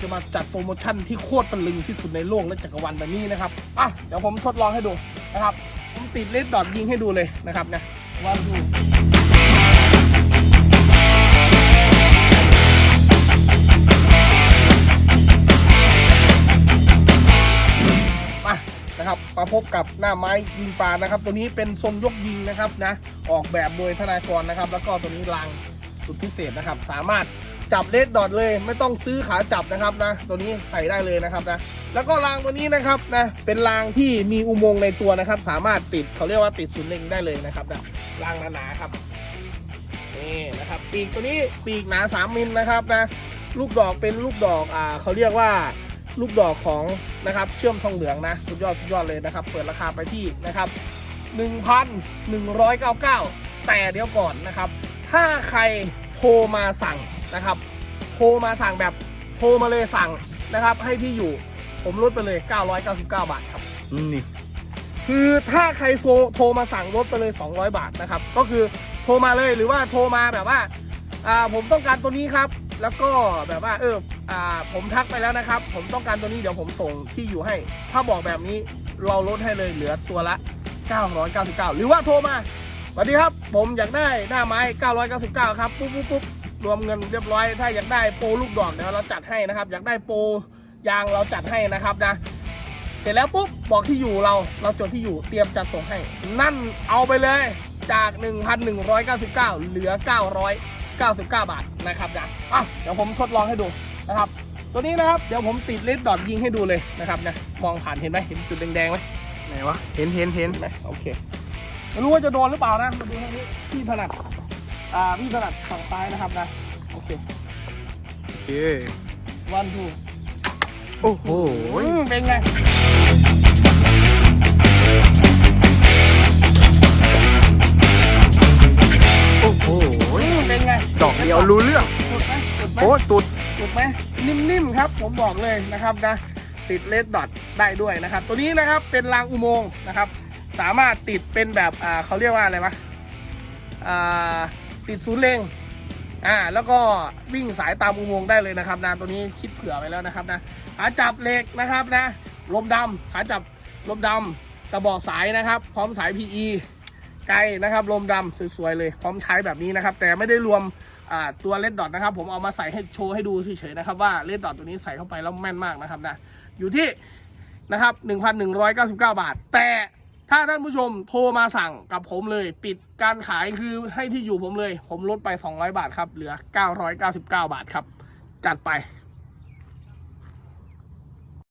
จะมาจัดโปรโมชั่นที่โคตรตะลึงที่สุดในโลกและจักรวาลแบบนี้นะครับอะเดี๋ยวผมทดลองให้ดูนะครับ ผมติดเลดดอทยิงให้ดูเลยนะครับนะว่าดูมานะครับมาพบกับหน้าไม้ยิงปลานะครับ ตัวนี้เป็นทรงยกยิงนะครับนะออกแบบโดยธนากรนะครับ แล้วก็ตัวนี้รางสุดพิเศษนะครับ สามารถ จับเลดดอทเลย ไม่ต้องซื้อขาจับนะครับนะ ตัวนี้ใส่ได้เลยนะครับนะ แล้วก็รางตัวนี้นะครับนะเป็นรางที่มีอุโมงค์ในตัวนะครับ สามารถติดเขาเรียกว่าติดศูนย์เล็งได้เลยนะครับนะรางหนาๆครับนี่นะครับปีกตัวนี้ปีกหนา3มิลนะครับนะลูกดอกเป็นลูกดอกอ่าเขาเรียกว่าลูกดอกของนะครับเชื่อมทองเหลืองนะสุดยอดสุดยอดเลยนะครับ เปิดราคาไปที่นะครับ 1,199 แต่เดี๋ยวก่อนนะครับ ถ้าใครโทรมาสั่ง นะครับโทรมาสั่งแบบโทรมาเลยสั่งนะครับ ให้ที่อยู่ผมลดไปเลย 999 บาทครับนี่คือถ้าใครโทรโทรมาสั่งลดไปเลย 200 บาทนะครับ ก็คือโทรมาเลยหรือว่าโทรมาแบบว่าอ่าผมต้องการตัวนี้ครับ แล้วก็แบบว่าเอออ่าผมทักไปแล้วนะครับ ผมต้องการตัวนี้เดี๋ยวผมส่งที่อยู่ให้ ถ้าบอกแบบนี้เราลดให้เลยเหลือตัวละ 999 หรือว่าโทรมาสวัสดีครับ ผมอยากได้หน้าไม้ 999 ครับ ปุ๊บปุ๊บปุ๊บ รวมเงินเรียบร้อย ถ้าอยากได้โปรลูกดอกเดี๋ยวเราจัดให้นะครับ อยากได้โปรยางเราจัดให้นะครับนะ เสร็จแล้วปุ๊บบอกที่อยู่เราเราจดที่อยู่เตรียมจัดส่งให้ นั่นเอาไปเลยจาก 1,199 เหลือ 999 บาทนะครับนะอะเดี๋ยวผมทดลองให้ดูนะครับ ตัวนี้นะครับเดี๋ยวผมติดเลดดอทยิงให้ดูเลยนะครับนะมองผ่านเห็นไหมเห็นจุดแดงๆไหมไหนวะเห็นเห็นเห็นเห็นไหมโอเคไม่รู้ว่าจะโดนหรือเปล่านะมาดูทางนี้พี่ถนัด อ่าพี่ถนัดฝั่งซ้ายนะครับนะ โอเค โอเค วันทูโอ้โห เป็นไง โอ้โห เป็นไงดอกเดียวรู้เรื่องสุดไหมสุดไหมโอ้ตุดถูกไหมนิ่มๆครับ ผมบอกเลยนะครับนะ ติดเลดดอทได้ด้วยนะครับ ตัวนี้นะครับเป็นรางอุโมงค์นะครับ สามารถติดเป็นแบบอ่าเขาเรียกว่าอะไรวะอ่า ติดศูนย์เลงอ่าแล้วก็วิ่งสายตามอุโมงค์ได้เลยนะครับนะตัวนี้คิดเผื่อไว้แล้วนะครับนะขาจับเหล็กนะครับนะลมดำขาจับลมดำกระบอกสายนะครับ พร้อมสาย PE ไกลนะครับลมดำสวยๆเลย พร้อมใช้แบบนี้นะครับ แต่ไม่ได้รวมตัวเลดดอทนะครับ ผมเอามาใส่ให้โชว์ให้ดูเฉยๆนะครับว่าเลดดอทตัวนี้ใส่เข้าไปแล้วแม่นมากนะครับนะอยู่ที่นะครับ 1,199 บาท แต่ ถ้าท่านผู้ชมโทรมาสั่งกับผมเลย ปิดการขายคือให้ที่อยู่ผมเลย ผมลดไป 200 บาทครับ เหลือ 999 บาทครับ จัดไป